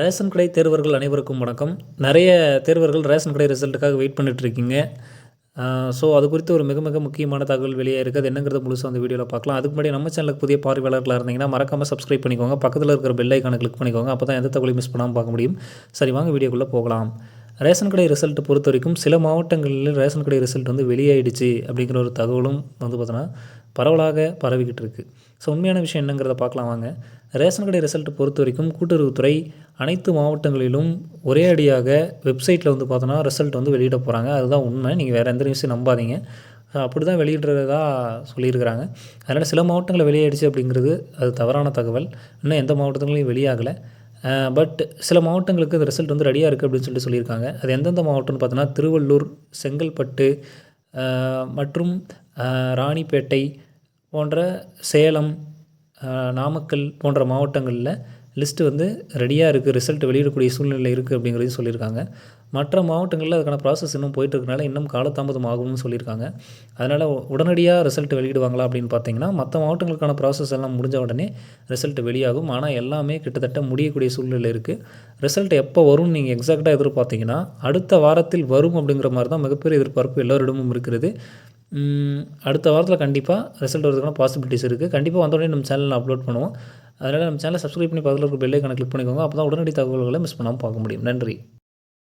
Ration கடை தேர்வர்கள் அனைவருக்கும் வணக்கம். நிறைய தேர்வர்கள் ரேஷன் கடை ரிசல்ட்டுக்காக வெயிட் பண்ணிகிட்ருக்கீங்க ஸோ அது குறித்து ஒரு மிக மிக முக்கியமான தகவல் வெளியே இருக்குது. அது என்னங்கிறத முழுசாக அந்த வீடியோவில் பார்க்கலாம். அதுக்கு முன்னாடி நம்ம சேனலுக்கு புதிய பார்வையாளர்களாக இருந்தீங்கன்னா மறக்காமல் சப்ஸ்கிரைப் பண்ணிக்கோங்க. பக்கத்தில் இருக்கிற பெல் ஐக்கானை கிளிக் பண்ணிக்கோங்க. அப்போ தான் எந்த தகவலையும் மிஸ் பண்ணாமல் பார்க்க முடியும். சரி வாங்க வீடியோக்குள்ளே போகலாம். ரேஷன் கடை ரிசல்ட் பொறுத்த வரைக்கும் சில மாவட்டங்களில் ரேஷன் கடை ரிசல்ட் வந்து வெளியாயிடுச்சு அப்படிங்கிற ஒரு தகவலும் வந்து பார்த்தோன்னா பரவலாக பரவிக்கிட்டு இருக்குது ஸோ உண்மையான விஷயம் என்னங்கிறத பார்க்கலாம் வாங்க. ரேஷன் கடை ரிசல்ட் பொறுத்த வரைக்கும் கூட்டுறவுத்துறை அனைத்து மாவட்டங்களிலும் ஒரே அடியாக வெப்சைட்டில் வந்து பார்த்தோன்னா ரிசல்ட் வந்து வெளியிட போகிறாங்க அதுதான் உண்மை. நீங்கள் வேறு எந்த நியூஸையும் நம்பாதீங்க. அப்படி தான் வெளியிடுறதா சொல்லியிருக்கிறாங்க. அதனால் சில மாவட்டங்களில் வெளியாயிடுச்சு அப்படிங்கிறது அது தவறான தகவல். இன்னும் எந்த மாவட்டத்துலையும் வெளியாகலை. பட் சில மாவட்டங்களுக்கு இந்த ரிசல்ட் வந்து ரெடியாக இருக்குது அப்படின்னு சொல்லிட்டு சொல்லியிருக்காங்க. அது எந்தெந்த மாவட்டம்னு பார்த்தோன்னா திருவள்ளூர் செங்கல்பட்டு மற்றும் ராணிப்பேட்டை போன்ற சேலம் நாமக்கல் போன்ற மாவட்டங்களில் லிஸ்ட்டு வந்து ரெடியாக இருக்குது ரிசல்ட் வெளியிடக்கூடிய சூழ்நிலை இருக்குது அப்படிங்கிறதையும் சொல்லியிருக்காங்க. மற்ற மாவட்டங்களில் அதுக்கான ப்ராசஸ் இன்னும் போயிட்டுருக்கனால இன்னும் காலதாமதம் ஆகும்னு சொல்லியிருக்காங்க. அதனால் உடனடியாக ரிசல்ட் வெளியிடுவாங்களா அப்படின்னு பார்த்தீங்கன்னா மற்ற மாவட்டங்களுக்கான ப்ராசஸ் எல்லாம் முடிஞ்ச உடனே ரிசல்ட் வெளியாகும். ஆனால் எல்லாமே கிட்டத்தட்ட முடியக்கூடிய சூழ்நிலை இருக்குது ரிசல்ட் எப்போ வரும்னு நீங்கள் எக்ஸாக்டாக எதிர்பார்த்தீங்கன்னா அடுத்த வாரத்தில் வரும் அப்படிங்கிற மாதிரி தான் மிகப்பெரிய எதிர்பார்ப்பு எல்லோரிடமும் இருக்கிறது. அடுத்த வாரத்தில் கண்டிப்பாக ரிசல்ட் வரதுக்கான பாசிபிலிட்டிஸ் இருக்குது கண்டிப்பாக வந்தோடனே நம்ம சேனலில் அப்லோட் பண்ணுவோம். அதனால் நம்ம சேனலை சப்ஸ்கிரைப் பண்ணி பக்கத்தில் இருக்க பெல்லைக்கான கிளிக் பண்ணிக்கோங்க. அப்போ தான் உடனடி தகவல்களை மிஸ் பண்ணாமல் பார்க்க முடியும். நன்றி.